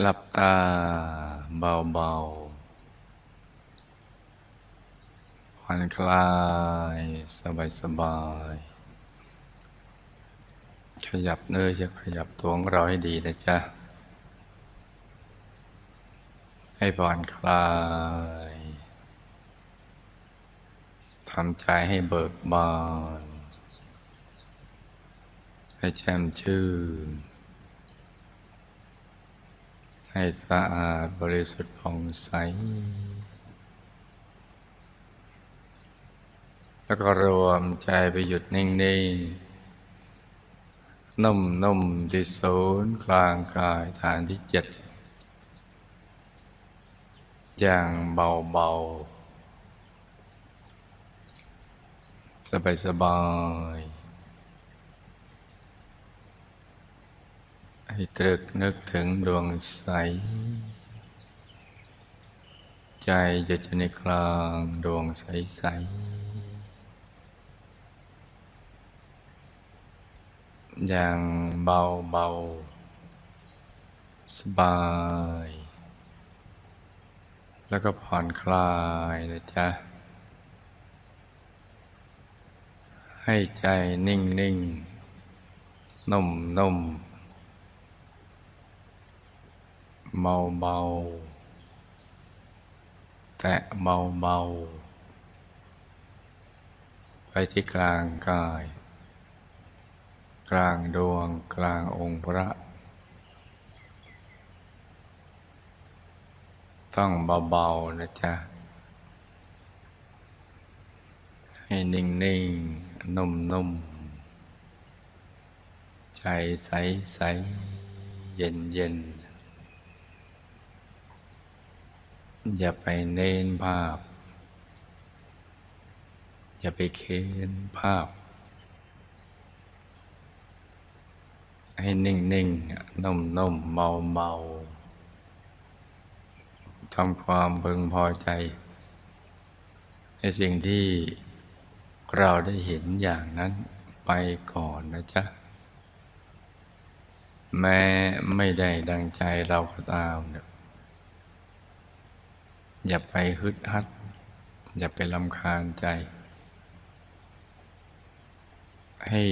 หลับตาเบาๆผ่อนคลายสบายๆขยับเนื้อจะขยับตัวของเราให้ดีนะจ๊ะ ให้ผ่อนคลายทำใจให้เบิกบาน ให้แช่มชื่น ให้สะอาดบริสุทธิ์ผ่องใส แล้วก็รวมใจไปหยุดนิ่ง ๆ นุ่ม ๆ ที่ศูนย์กลางกายฐานที่เจ็ด อย่างเบา ๆ สบาย ๆ ให้ตรึกนึกถึงดวงใส ใจจะอยู่ในกลางดวงใสใสอย่างเบาเบาสบาย แล้วก็ผ่อนคลายนะจ๊ะ ให้ใจนิ่งนิ่งๆนุ่มนุ่มๆ เบาเบาๆแตะเบาเบาๆไปที่กลางกาย กลางดวงกลางองค์พระ ต้องเบาๆนะจ๊ะ ให้นิ่งๆ นุ่มๆ ใจใสๆ เย็นๆ อย่าไปเน้นภาพ อย่าไปเค้นภาพ ให้นิ่งๆนุ่มๆเบาๆทำความพึงพอใจ ในสิ่งที่เราได้เห็นอย่างนั้นไปก่อนนะจ๊ะ แม้ไม่ได้ดังใจเราก็ตามเนี่ย อย่าไปฮึดฮัด อย่าไปลำคาญใจ ให้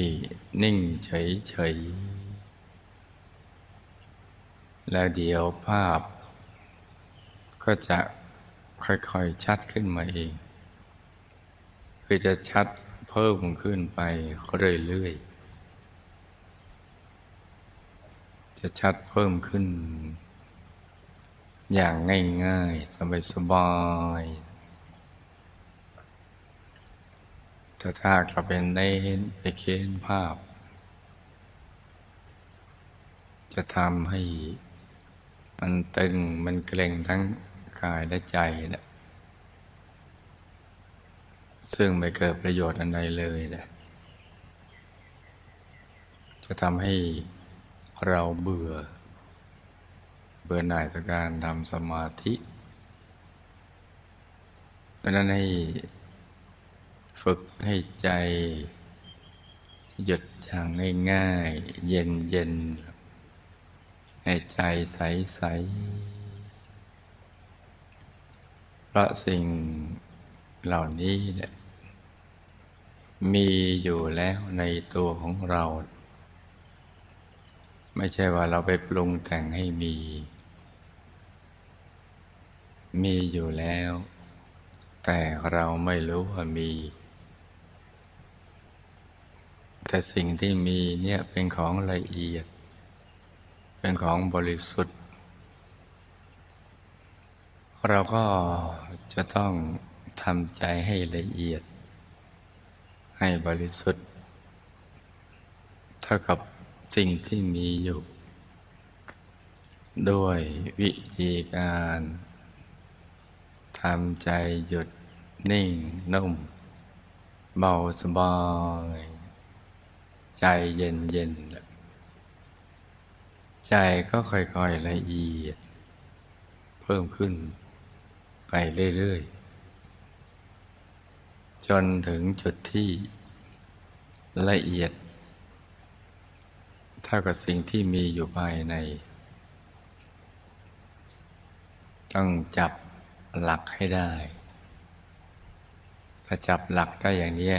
นิ่งเฉยๆแล้วเดี๋ยวภาพ ก็จะค่อยๆชัดขึ้นมาเอง คือจะชัดเพิ่มขึ้นไปเรื่อยๆจะชัดเพิ่มขึ้น อย่างง่ายๆ สบายๆแต่ถ้ากลับเป็นเน้นไปเค้นภาพ จะทำให้มันตึงมันเกร็งทั้งกายและใจนะซึ่งไม่เกิดประโยชน์อันใดเลยนะจะทำให้เราเบื่อ บื่อหน่ายต่อการทำสมาธิเพราะนั้นให้ฝึกให้ใจ หยุดอย่างง่าย ๆ เย็นๆให้ใจใสๆเพราะสิ่งเหล่านี้เนี่ยมีอยู่แล้วในตัวของเรา ไม่ใช่ว่าเราไปปรุงแต่งให้มี มีอยู่แล้ว แต่เราไม่รู้ว่ามี แต่สิ่งที่มีเนี่ยเป็นของละเอียด เป็นของบริสุทธิ์ เราก็จะต้องทำใจให้ละเอียด ให้บริสุทธิ์ เท่ากับสิ่งที่มีอยู่ ด้วยวิธีการ ทำใจหยุดนิ่งนุ่ม เบาสบาย ใจเย็นเย็น ใจก็ค่อยๆละเอียด เพิ่มขึ้นไปเรื่อยๆ จนถึงจุดที่ละเอียด เท่ากับสิ่งที่มีอยู่ภายใน ต้องจับ หลักให้ได้ ถ้าจับหลักได้อย่างนี้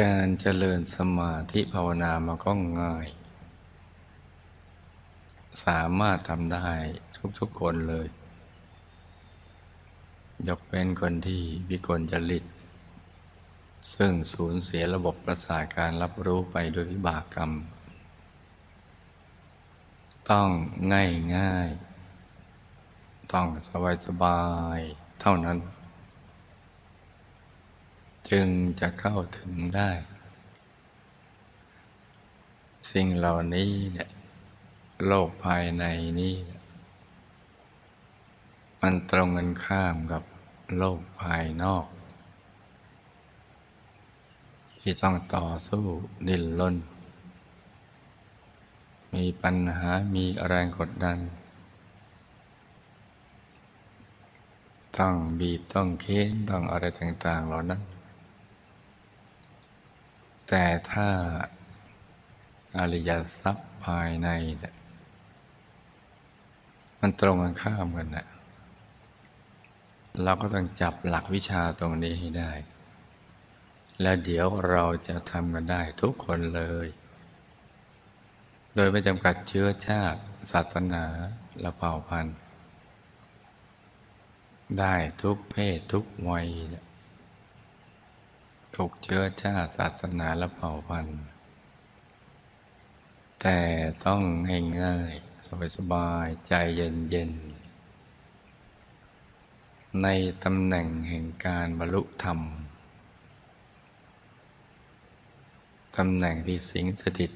การเจริญสมาธิภาวนามันก็ง่าย สามารถทำได้ทุกๆคนเลย ยกเป็นคนที่วิกลจริต ซึ่งสูญเสียระบบประสาทการรับรู้ไปโดยวิบากกรรม ต้องง่ายง่าย ต้องสบายสบายๆเท่านั้น จึงจะเข้าถึงได้ สิ่งเหล่านี้เนี่ยโลกภายในนี่มันตรงกันข้ามกับโลกภายนอก ที่ต้องต่อสู้ดิ้นรนมีปัญหามีแรงกดดัน ต้องบีบต้องเค้นต้องอะไรต่าง ๆ เหล่านั้น แต่ถ้าอริยทรัพย์ภายในเนี่ยมันตรงกันข้ามกันนะเราก็ต้องจับหลักวิชาตรงนี้ให้ได้ แล้วเดี๋ยวเราจะทำกันได้ทุกคนเลย โดยไม่จำกัดเชื้อชาติ ศาสนาและเผ่าพันธุ์ ได้ทุกเพศทุกวัยทุกเชื้อชาติศาสนาและเผ่าพันธุ์ แต่ต้องง่ายๆสบายๆใจเย็นๆ ในตำแหน่งแห่งการบรรลุธรรม ตำแหน่งที่สิงสถิต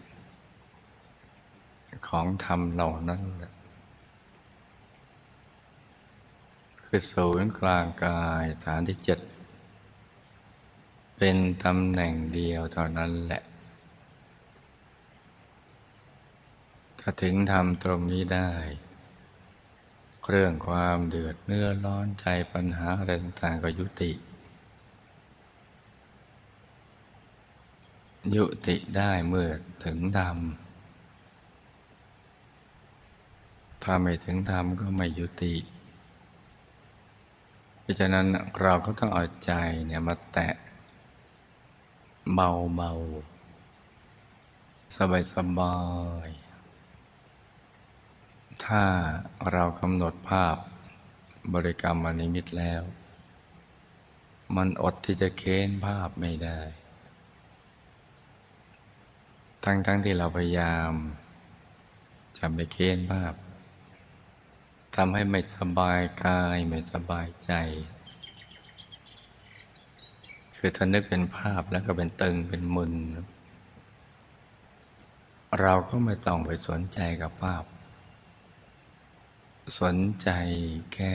ของธรรมเหล่านั้นแหละ คือศูนย์กลางกายฐานที่เจ็ดเป็นตำแหน่งเดียวเท่านั้นแหละ ถ้าถึงทำตรงนี้ได้ เรื่องความเดือดเนื้อร้อนใจปัญหาอะไรต่างๆก็ยุติ ยุติได้เมื่อถึงธรรมถ้าไม่ถึงธรรมก็ไม่ยุติ ราะฉะนั้นเราก็ต้องเอาใจเนี่ยมาแตะเบาเบาสบายสบาย ถ้าเรากำหนดภาพบริกรรมอนิมิตแล้ว มันอดที่จะเค้นภาพไม่ได้ ทั้งๆทที่เราพยายามจะไปเค้นภาพ ทำให้ไม่สบายกายไม่สบายใจ คือถ้านึกเป็นภาพแล้วก็เป็นตึงเป็นมึน เราก็ไม่ต้องไปสนใจกับภาพ สนใจแค่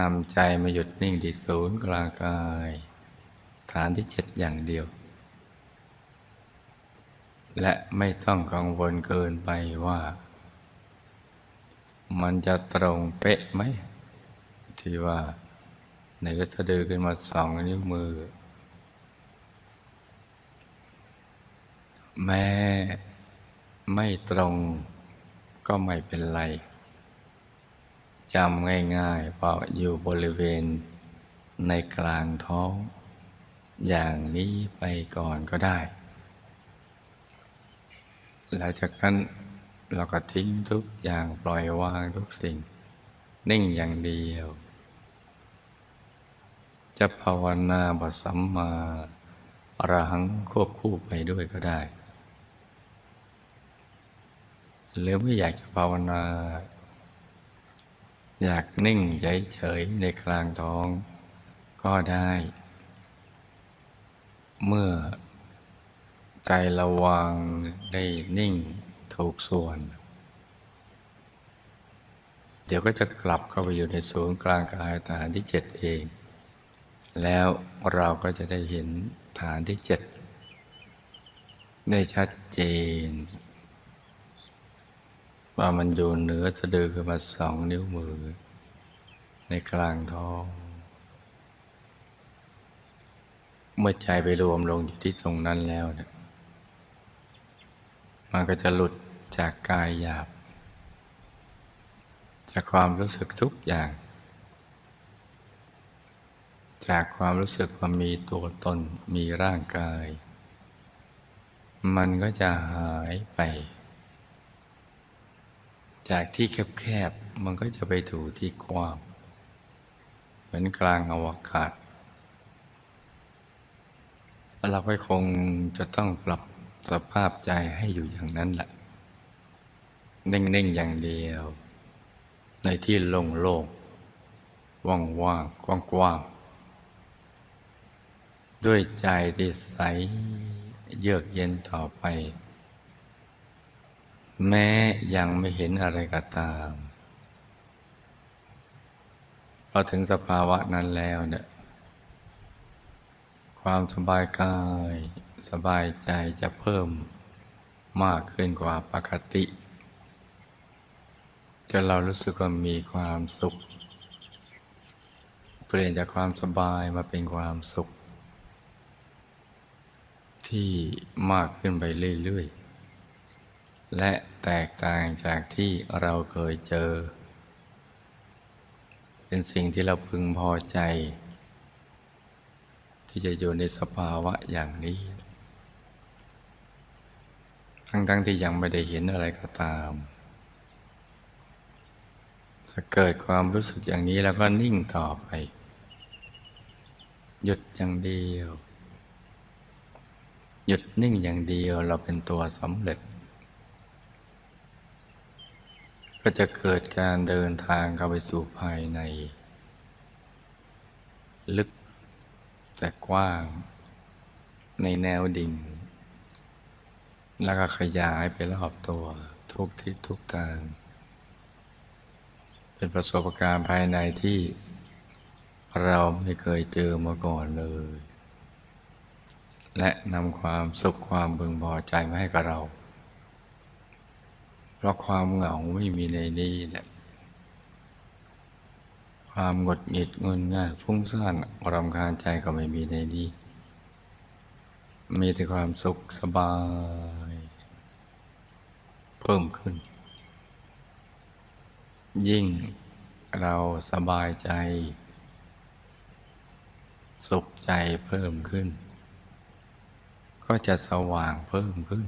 นำใจมาหยุดนิ่งที่ศูนย์กลางกาย ฐานที่เจ็ดอย่างเดียว และไม่ต้องกังวลเกินไปว่า มันจะตรงเป๊ะไหม ที่ว่าเหนือสะดือขึ้นมาสองนิ้วมือ แม้ไม่ตรงก็ไม่เป็นไรจำง่ายๆพราอยู่บริเวณในกลางท้อง อย่างนี้ไปก่อนก็ได้ หลังจากนั้น เราก็ทิ้งทุกอย่างปล่อยวางทุกสิ่ง นิ่งอย่างเดียว จะภาวนาบสัมมาอรหังควบคู่ไปด้วยก็ได้ หรือไม่อยากจะภาวนา อยากนิ่งเฉยๆในกลางท้องก็ได้ เมื่อใจระวังได้นิ่ง ถูกส่วน เดี๋ยวก็จะกลับเข้าไปอยู่ในศูนย์กลางกายฐานที่เจ็ดเอง แล้วเราก็จะได้เห็นฐานที่เจ็ดได้ชัดเจน ว่ามันอยู่เหนือสะดือขึ้นมาสองนิ้วมือ ในกลางท้อง เมื่อใจไปรวมลงอยู่ที่ตรงนั้นแล้วเนี่ยมันก็จะหลุด จากกายหยาบ จากความรู้สึกทุกอย่าง จากความรู้สึกว่ามีตัวตนมีร่างกาย มันก็จะหายไป จากที่แคบๆมันก็จะไปถูที่กว้างเหมือนกลางอวกาศเราก็คงจะต้องปรับสภาพใจให้อยู่อย่างนั้นแหละ นิ่งๆอย่างเดียว ในที่โล่งๆว่างๆกว้างๆด้วยใจที่ใสเยือกเย็นต่อไป แม้ยังไม่เห็นอะไรก็ตามพอถึงสภาวะนั้นแล้วเนี่ยความสบายกาย สบายใจจะเพิ่มมากขึ้นกว่าปกติ จนเรารู้สึกว่ามีความสุข เปลี่ยนจากความสบายมาเป็นความสุข ที่มากขึ้นไปเรื่อยๆ และแตกต่างจากที่เราเคยเจอ เป็นสิ่งที่เราพึงพอใจ ที่จะอยู่ในสภาวะอย่างนี้ ทั้งๆทที่ยังไม่ได้เห็นอะไรก็ตาม ถ้าเกิดความรู้สึกอย่างนี้แล้วก็นิ่งต่อไป หยุดอย่างเดียว หยุดนิ่งอย่างเดียวเราเป็นตัวสำเร็จ ก็จะเกิดการเดินทางเข้าไปสู่ภายใน ลึกแต่กว้าง ในแนวดิ่ง แล้วก็ขยายไปรอบตัวทุกทิศทุกทาง เป็นประสบการณ์ภายในที่เราไม่เคยเจอมาก่อนเลย และนำความสุขความบึงพอใจมาให้กับเรา เพราะความเหงาไม่มีในนี้แหละความหงดหงิดงุนง่านฟุ้งซ่านรำคาญใจก็ไม่มีในนี้ มีแต่ความสุขสบาย เพิ่มขึ้น ยิ่งเราสบายใจ สุขใจเพิ่มขึ้น ก็จะสว่างเพิ่มขึ้น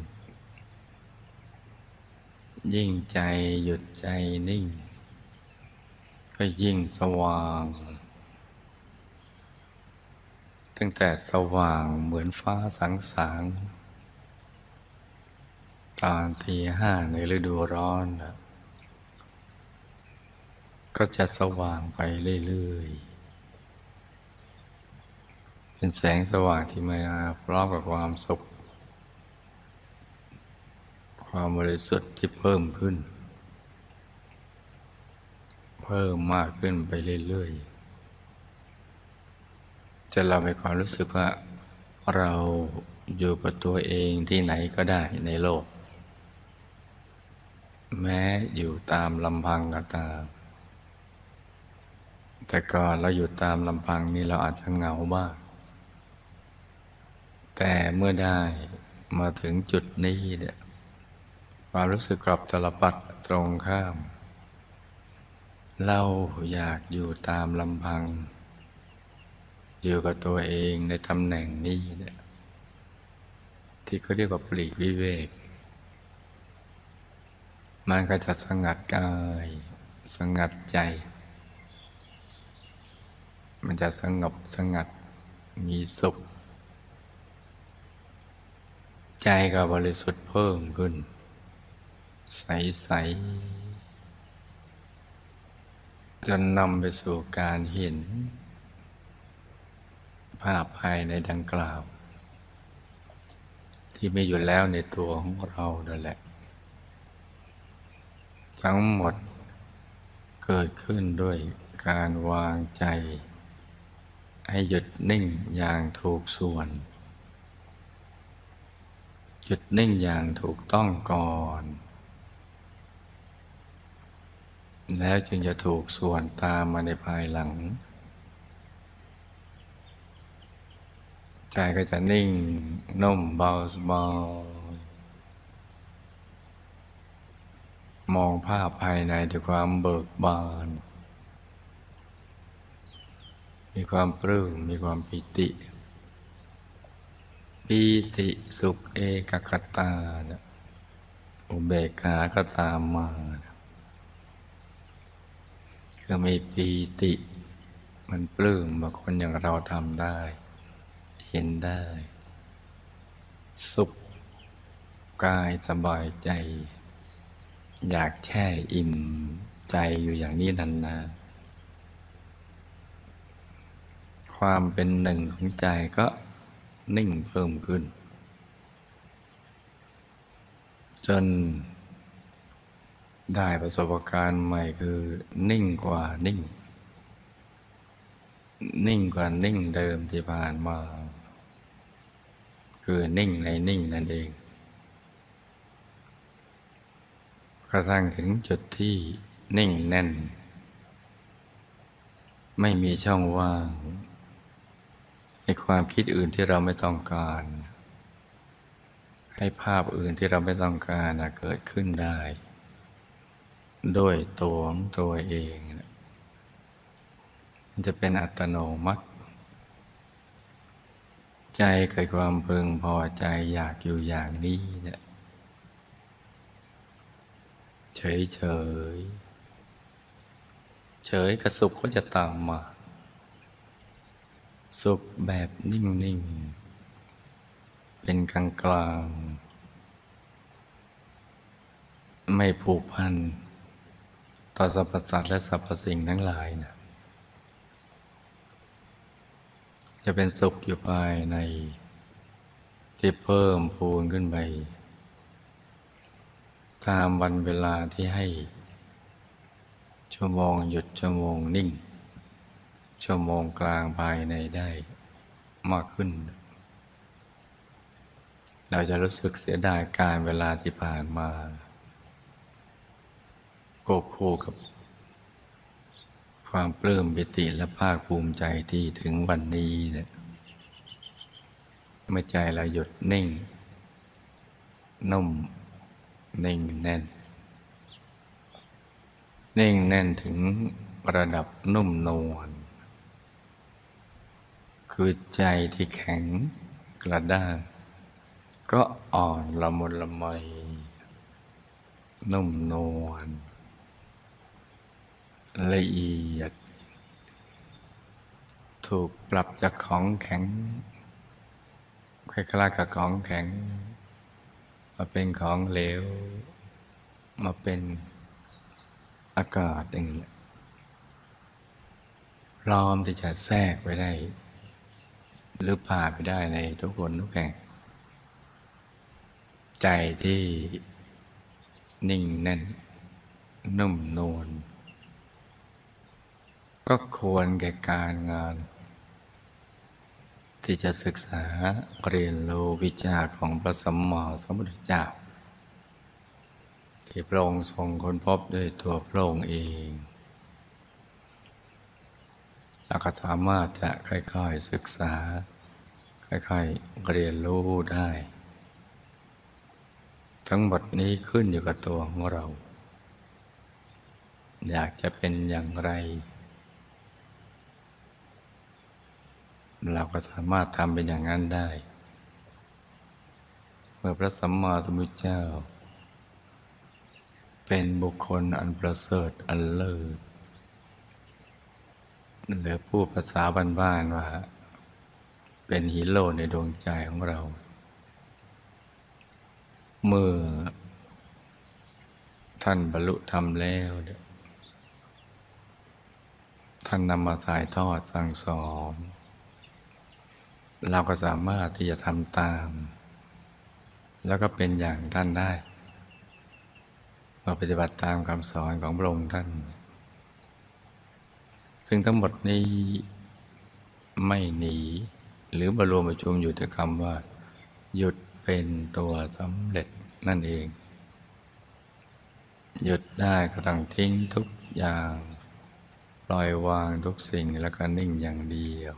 ยิ่งใจหยุดใจนิ่ง ก็ยิ่งสว่าง ตั้งแต่สว่างเหมือนฟ้าสังสางตอนทีห้าในฤดูร้อนนะ ก็จะสว่างไปเรื่อยๆ เป็นแสงสว่างที่มาพร้อมกับความสุข ความบริสุทธิ์ที่เพิ่มขึ้น เพิ่มมากขึ้นไปเรื่อยๆ จะเรามีความรู้สึกว่าเราอยู่กับตัวเองที่ไหนก็ได้ในโลก แม้อยู่ตามลำพังก็ตาม แต่ก่อนเราอยู่ตามลำพังนี่เราอาจจะเหงาบ้างแต่เมื่อได้มาถึงจุดนี้เนี่ยความรู้สึกกลับตลปัดตรงข้าม เราอยากอยู่ตามลำพัง อยู่กับตัวเองในตำแหน่งนี้เนี่ยที่เขาเรียกว่าปลีกวิเวก มันก็จะสงัดกาย สงัดใจ มันจะสงบสงัดมีสุข ใจก็บริสุทธิ์เพิ่มขึ้น ใสๆจนนำไปสู่การเห็น ภาพภายในดังกล่าว ที่มีอยู่แล้วในตัวของเรานั่นแหละ ทั้งหมดเกิดขึ้นด้วยการวางใจ ให้หยุดนิ่งอย่างถูกส่วน หยุดนิ่งอย่างถูกต้องก่อน แล้วจึงจะถูกส่วนตามมาในภายหลัง ใจก็จะนิ่งนุ่มเบาสบายมองภาพภายในด้วยความเบิกบาน มีความปลื้มมีความปิติปีติสุขเอกคตานะอุเบกขาก็ตามมานะคือมีปีติ มันปลื้มบางคนอย่างเราทำได้ เห็นได้ สุขกายสบายใจ อยากแช่อิ่มใจอยู่อย่างนี้นานๆ ความเป็นหนึ่งของใจก็นิ่งเพิ่มขึ้น จนได้ประสบการณ์ใหม่คือนิ่งกว่านิ่ง นิ่งกว่านิ่งเดิมที่ผ่านมา คือนิ่งในนิ่งนั่นเองกระทั่งถึงจุดที่นิ่งแน่น ไม่มีช่องว่าง ความคิดอื่นที่เราไม่ต้องการ ให้ภาพอื่นที่เราไม่ต้องการเกิดขึ้นได้ ด้วยตัวของตัวเองมันจะเป็นอัตโนมัติ ใจเกิดความพึงพอใจอยากอยู่อย่างนี้เนี่ยเฉยเฉยเฉยกับสุขก็จะตามมา สุขแบบนิ่งนิ่งเป็นกลางกลาง ไม่ผูกพัน ต่อสรรพสัตว์และสรรพสิ่งทั้งหลายนะจะเป็นสุขอยู่ภายใน ที่เพิ่มพูนขึ้นไป ตามวันเวลาที่ให้ ชั่วโมงหยุดชั่วโมงนิ่ง ชั่วโมงกลางภายในได้มากขึ้น เราจะรู้สึกเสียดายการเวลาที่ผ่านมาโกคู่กับ ความปลื้มปิติและภาคภูมิใจที่ถึงวันนี้เนี่ยเมื่อใจเราหยุดนิ่ง นุ่ม นิ่งแน่น นิ่งแน่นถึงระดับนุ่มนวล คือใจที่แข็งกระด้างก็อ่อนละมุนละไมนุ่มนวลละเอียด ถูกปรับจากของแข็งคล้ายๆกับของแข็ง มาเป็นของเหลว มาเป็นอากาศอย่างนี้พร้อมที่จะแทรกไปได้ หรือผ่าไปได้ในทุกคนทุกแห่ง ใจที่นิ่งแน่น นุ่มนวลก็ควรแก่การงาน ที่จะศึกษาเรียนรู้วิชาของพระสัมมาสัมพุทธเจ้า ที่พระองค์ทรงค้นพบด้วยตัวพระองค์เองแล้วก็สามารถจะค่อยๆศึกษา ค่อยๆเรียนรู้ได้ ทั้งหมดนี้ขึ้นอยู่กับตัวของเรา อยากจะเป็นอย่างไร เราก็สามารถทำเป็นอย่างนั้นได้ เมื่อพระสัมมาสัมพุทธเจ้า เป็นบุคคลอันประเสริฐอันเลิศหรือพูดภาษาบ้านๆว่า เป็นฮีโร่ในดวงใจของเรา เมื่อ ท่านบรรลุธรรมแล้วท่านนำมาถ่ายทอดสั่งสอนเราก็สามารถที่จะทำตาม แล้วก็เป็นอย่างท่านได้มาปฏิบัติตามคำสอนของพระองค์ท่าน ซึ่งทั้งหมดนี้ไม่หนี หรือมารวมประชุมอยู่แต่คำว่า หยุดเป็นตัวสำเร็จนั่นเอง หยุดได้ก็ต้องทิ้งทุกอย่าง ปล่อยวางทุกสิ่งแล้วก็นิ่งอย่างเดียว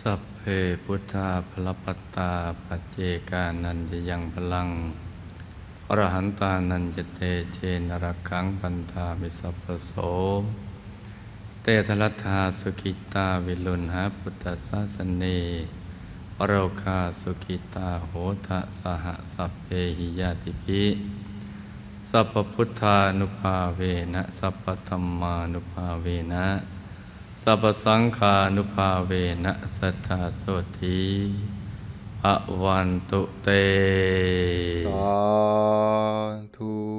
สัพเพพุทธาพลปตตาปัจเจกานันจะยังพลัง อรหันตานันจะเตเชนรคังปันธามิสัพโส เตทลัทธาสุกิตาวิลุณหาพุทธศาสนอโรคาสุกิตาโหทะสหสัพเพหิยาติภิสัพพุทธานุภาเวนะสัพพธรรมานุภาเวนะ สัพสังขานุภาเวนะสัจจโสธีอวันตุเต สาธุ